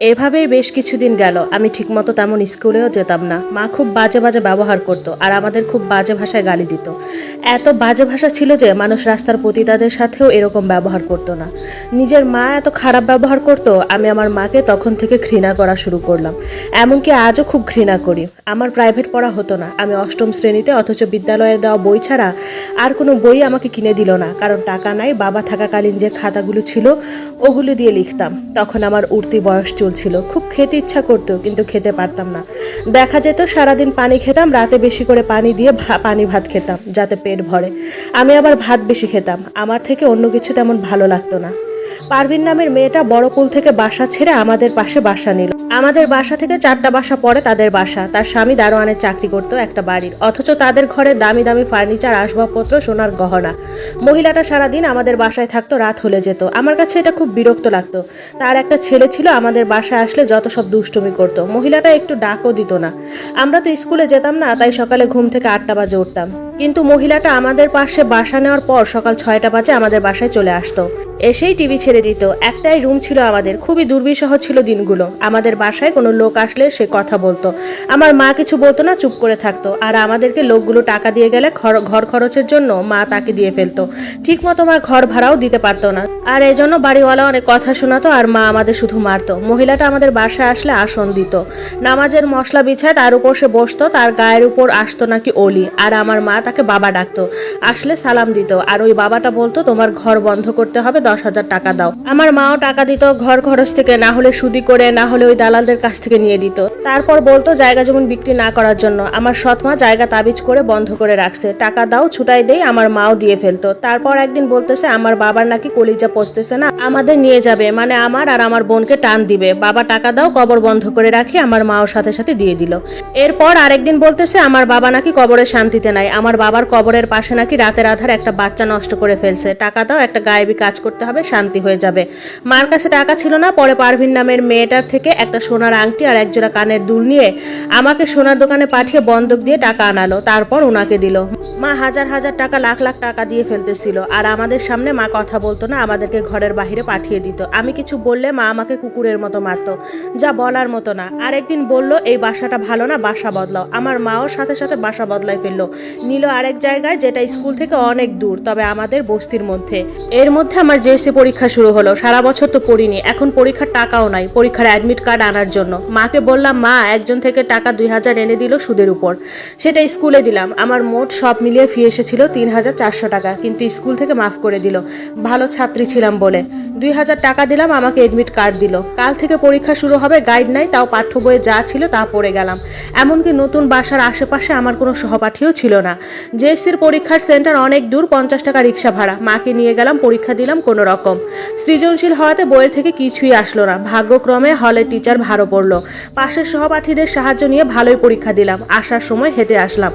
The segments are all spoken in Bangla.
এভাবেই বেশ কিছুদিন গেল। আমি ঠিকমতো তেমন স্কুলেও যেতাম না। মা খুব বাজে বাজে ব্যবহার করত আর আমাদের খুব বাজে ভাষায় গালি দিত। এত বাজে ভাষা ছিল যে মানুষ রাস্তার পতিতাদের সাথেও এরকম ব্যবহার করতো না। নিজের মা এত খারাপ ব্যবহার করত, আমি আমার মাকে তখন থেকে ঘৃণা করা শুরু করলাম। এমনকি আজও খুব ঘৃণা করি। আমার প্রাইভেট পড়া হতো না। আমি অষ্টম শ্রেণীতে অথচ বিদ্যালয়ে দেওয়া বই ছাড়া আর কোনো বই আমাকে কিনে দিল না। কারণ টাকা নাই, বাবা থাকাকালীন যে খাতাগুলো ছিল, ওগুলো দিয়ে লিখতাম। তখন আমার উঠতি বয়স চলছিল। খুব খেতে ইচ্ছা করতো কিন্তু খেতে পারতাম না। দেখা যেত সারাদিন পানি খেতাম, রাতে বেশি করে পানি দিয়ে পানি ভাত খেতাম, যাতে পেট ভরে। আমি আবার ভাত বেশি খেতাম। আমার থেকে অন্য কিছু তেমন ভালো লাগতো না। পারভিন নামের মেয়েটা বড় পুল থেকে বাসা ছেড়ে আমাদের পাশে বাসা নিল। আমাদের বাসা থেকে চারটা বাসা পরে তাদের বাসা। তার স্বামী দারোয়ানের চাকরি করতো একটা বাড়ির। অথচ তাদের ঘরে দামি দামি ফার্নিচার, আসবাবপত্র, সোনার গহনা। মহিলাটা সারাদিন আমাদের বাসায় থাকতো, রাত হলে যেত। আমার কাছে এটা খুব বিরক্ত লাগতো। তার একটা ছেলে ছিল, আমাদের বাসায় আসলে যত সব দুষ্টুমি করতো। মহিলাটা একটু ডাকও দিত না। আমরা তো স্কুলে যেতাম না, তাই সকালে ঘুম থেকে আটটা বাজে উঠতাম। কিন্তু মহিলাটা আমাদের পাশে বাসা নেওয়ার পর সকাল ছয়টা বাজে আমাদের বাসায় চলে আসতো। এসেই টিভি ছেড়ে দিত। একটাই রুম ছিল আমাদের। খুবই দুর্বিষহ ছিল দিনগুলো। আমাদের বাসায় কোনো লোক আসলে সে কথা বলতো। আমার মা কিছু বলতো না, চুপ করে থাকতো। আর আমাদেরকে লোকগুলো টাকা দিয়ে গেলে ঘর- খরচের জন্য মা তাকে দিয়ে ফেলতো। ঠিক মতো মা ঘর ভাড়াও দিতে পারতো না। আর এই জন্য বাড়িওয়ালা অনেক কথা শোনাতো আর মা আমাদের শুধু মারতো। মহিলাটা আমাদের বাসায় আসলে আসন দিত। নামাজের মশলা বিছায় তার উপর সে বসতো, তার গায়ের উপর আসতো নাকি অলি। আর আমার মা তাকে বাবা ডাকতো, আসলে সালাম দিত। আর ওই বাবাটা বলতো, তোমার ঘর বন্ধ করতে হবে, দশ হাজার টাকা দাও। আমার মাও টাকা দিত, ঘর খরচ থেকে, না হলে সুদি করে, না হলে ওই দালালদের কাছ থেকে নিয়ে দিত তারপর বলতো, জায়গা জমিন বিক্রি না করার জন্য আমার সৎমা জায়গা তাবিজ করে বন্ধ করে রাখছে। টাকা দাও, ছুটাই দেই, আমার মাও দিয়ে ফেলতো। তারপর একদিন বলতেছে, আমার বাবার নাকি কলিজা পচতেছে না, আমাদের নিয়ে যাবে মানে আমার আর আমার বোনকে টান দিবে। বাবা টাকা দাও, কবর বন্ধ করে রাখি, আমার মাও সাথে সাথে দিয়ে দিল। এরপর আরেকদিন বলতেছে, আমার বাবা নাকি কবরের শান্তিতে নাই, আমার বাবার কবরের পাশে নাকি রাতের আধার একটা বাচ্চা নষ্ট করে ফেলছে। টাকা দাও, একটা গায়েবী কাজ করতে হবে, শান্তি হয়ে যাবে। মার কাছে টাকা ছিল না, পরে পারভিন নামের মেয়েটার থেকে একটা সোনার আংটি আর একজোড়া কানের দুল নিয়ে আমাকে সোনার দোকানে পাঠিয়ে বন্ধক দিয়ে টাকা আনালো। তারপর ওনাকে দিল। মা হাজার হাজার টাকা, লাখ লাখ টাকা দিয়ে ফেলতেছিল। আর আমাদের সামনে মা কথা বলতো না, আমাদেরকে ঘরের বাইরে পাঠিয়ে দিত। আমি কিছু বললে মা আমাকে কুকুরের মতো মারতো, যা বলার মতো না। আরেকদিন বলল, এই বাসাটা ভালো না, বাসা বদলাও। আমার মাও সাথে সাথে বাসা বদলাই ফেলল। নিল আরেক জায়গায়, যেটা স্কুল থেকে অনেক দূর, তবে আমাদের বস্তির মধ্যে। এর মধ্যে আমার জেএসসি পরীক্ষা শুরু হলো। সারা বছর তো পড়িনি, এখন পরীক্ষার টাকাও নাই। পরীক্ষার অ্যাডমিট কার্ড আনার জন্য। মাকে বললাম, মা, একজন থেকে টাকা দুই হাজার এনে দিল সুদের উপর। সেটা স্কুলে দিলাম। আমার মোট সব মিলিয়ে ফি এসেছিল তিন হাজার চারশো টাকা, কিন্তু স্কুল থেকে মাফ করে দিল। ভালো ছাত্রী ছিলাম বলে। দুই হাজার টাকা দিলাম, আমাকে এডমিট কার্ড দিল। কাল থেকে পরীক্ষা শুরু হবে গাইড নাই, তাও পাঠ্য বইয়ে যা ছিল তা পড়ে গেলাম। এমনকি নতুন বাসার আশেপাশে আমার কোনো সহপাঠীও ছিল না। জেএসসির পরীক্ষার সেন্টার অনেক দূর, পঞ্চাশ টাকা রিক্সা ভাড়া। মাকে নিয়ে গেলাম, পরীক্ষা দিলাম কোনো রকম। সৃজনশীল হওয়াতে বইয়ের থেকে কিছুই আসলো না। ভাগ্যক্রমে হলে টিচার ভালো পড়ল। পাশের সহপাঠীদের সাহায্য নিয়ে ভালোই পরীক্ষা দিলাম। আসার সময় হেঁটে আসলাম।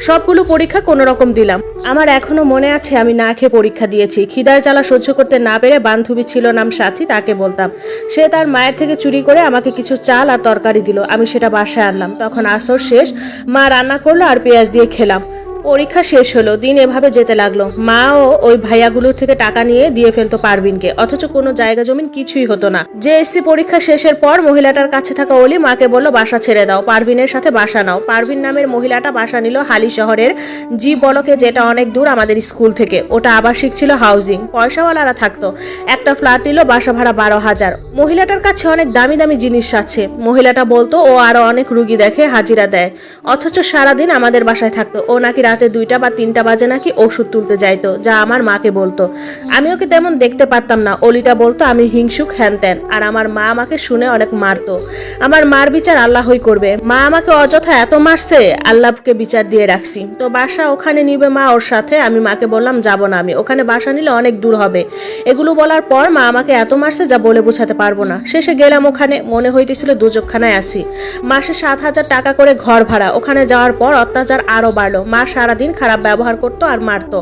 সবগুলো পরীক্ষা কোনো রকম দিলাম। আমার এখনও মনে আছে, আমি না খেয়ে পরীক্ষা দিয়েছি। খিদার জ্বালা সহ্য করতে না পেরে বান্ধবী ছিল নাম সাথী, তাকে বলতাম, সে তার মায়ের থেকে চুরি করে আমাকে কিছু চাল আর তরকারি দিল। আমি সেটা বাসায় আনলাম। তখন আসর শেষ, মা রান্না করল আর পেঁয়াজ দিয়ে খেলাম। পরীক্ষা শেষ হলো, দিন এভাবে যেতে লাগল। মাও ওই ভাইয়াগুলোর থেকে টাকা নিয়ে দিয়ে ফেলতো পারভিনকে। অথচ কোনো জায়গা জমিন কিছুই হতো না। জেএসসি পরীক্ষা শেষের পর মহিলাটার কাছে থাকা অলি মাকে বলল, বাসা ছেড়ে দাও, পারভিনের সাথে বাসা নাও। পারভিন নামের মহিলাটা বাসা নিল হালি শহরের জি বলকে, যেটা অনেক দূর আমাদের স্কুল থেকে। ওটা আবাসিক ছিল হাউজিং। পয়সাওয়ালারা থাকতো। একটা ফ্ল্যাট নিল বাসা ভাড়া বারো হাজার। মহিলাটার কাছে অনেক দামি দামি জিনিস আছে। মহিলাটা বলতো, ও আরও অনেক রুগী দেখে হাজিরা দেয়। অথচ সারাদিন আমাদের বাসায় থাকতো। ও নাকি রাতে দুইটা বা তিনটা বাজে নাকি ওষুধ তুলতে যাইতো, যা আমার মাকে বলতো। আমি ওকে তেমন দেখতে পারতাম না। অলিটা বলতো, আমি হিংসুক হ্যান ত্যান। আর আমার মা আমাকে শুনে অনেক মারতো। আমার মার বিচার আল্লাহই করবে। মা আমাকে অযথা এত মারছে, আল্লাহকে বিচার দিয়ে রাখছি। তো বাসা ওখানে নিবে মা ওর সাথে, আমি মাকে বললাম, যাব না আমি। ওখানে বাসা নিলে অনেক দূর হবে। এগুলো বলার পর মা আমাকে এত মারছে যা বলে বোঝাতে পারব না। শেষে গেলাম ওখানে, মনে হইতেছিল দুচোখখানায় আসি মাসে সাত হাজার টাকা করে ঘর ভাড়া। ওখানে যাওয়ার পর অত্যাচার আরও বাড়লো। মা সারাদিন খারাপ ব্যবহার করতো আর মারতো।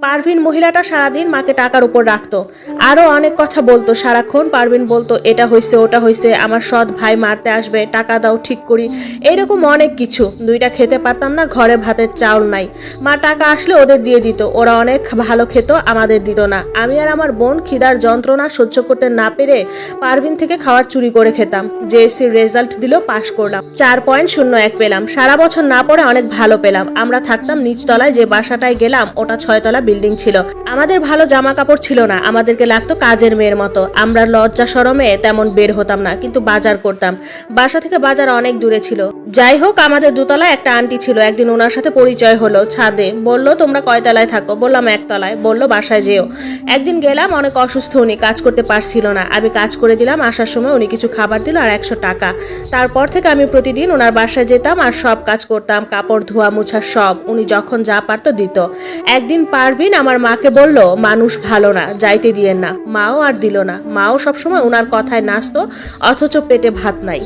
পারভিন মহিলাটা সারাদিন মাকে টাকার উপর রাখতো। আরও অনেক কথা বলতো। সারাক্ষণ পারভিন বলতো, এটা হয়েছে ওটা হয়েছে আমার সৎ ভাই মারতে আসবে, টাকা দাও, ঠিক করি। এইরকম অনেক কিছু। দুইটা খেতে পারতাম না, ঘরে ভাতের চাউল নাই। মা টাকা আসলে ওদের দিয়ে দিত। ওরা অনেক ভালো খেত, আমাদের দিত না। আমি আর আমার বোন খিদার যন্ত্রণা সহ্য করতে না পেরে পারভিন থেকে খাওয়ার চুরি করে খেতাম। জেএসসির রেজাল্ট দিল পাশ করলাম। চার পয়েন্ট শূন্য এক পেলাম। সারা বছর না পড়ে অনেক ভালো পেলাম। আমরা থাকতাম নিচতলায় যে বাসাটায় গেলাম, ওটা ছয়তলা বিল্ডিং ছিল। আমাদের ভালো জামা কাপড় ছিল না, আমাদেরকে লাগতো কাজের মেয়ের মতো। আমরা লজ্জা সরমে তেমন বের হতাম না, কিন্তু বাজার করতাম। বাসা থেকে বাজার অনেক দূরে ছিল। যাই হোক, আমাদের দুতলায় একটা আন্টি ছিল, একদিন ওনার সাথে পরিচয় হলো ছাদে। বলল, তোমরা কয়তলায় থাকো? বললাম, একতলায়। বলল, বাসায় যেও। একদিন গেলাম, অনেক অসুস্থ, উনি কাজ করতে পারছিল না। আমি কাজ করে দিলাম, আসার সময় উনি কিছু খাবার দিল আর একশো টাকা। তারপর থেকে আমি প্রতিদিন ওনার বাসায় যেতাম আর সব কাজ করতাম, কাপড় ধোয়া, মুছা সব। উনি যখন যা পারত দিত। একদিন পারভিন আমার মাকে বলল, মানুষ ভালো না, যাইতে দিয়েন না। মাও আর দিল না। মাও সবসময় ওনার কথায় নাচত, অথচ পেটে ভাত নাই।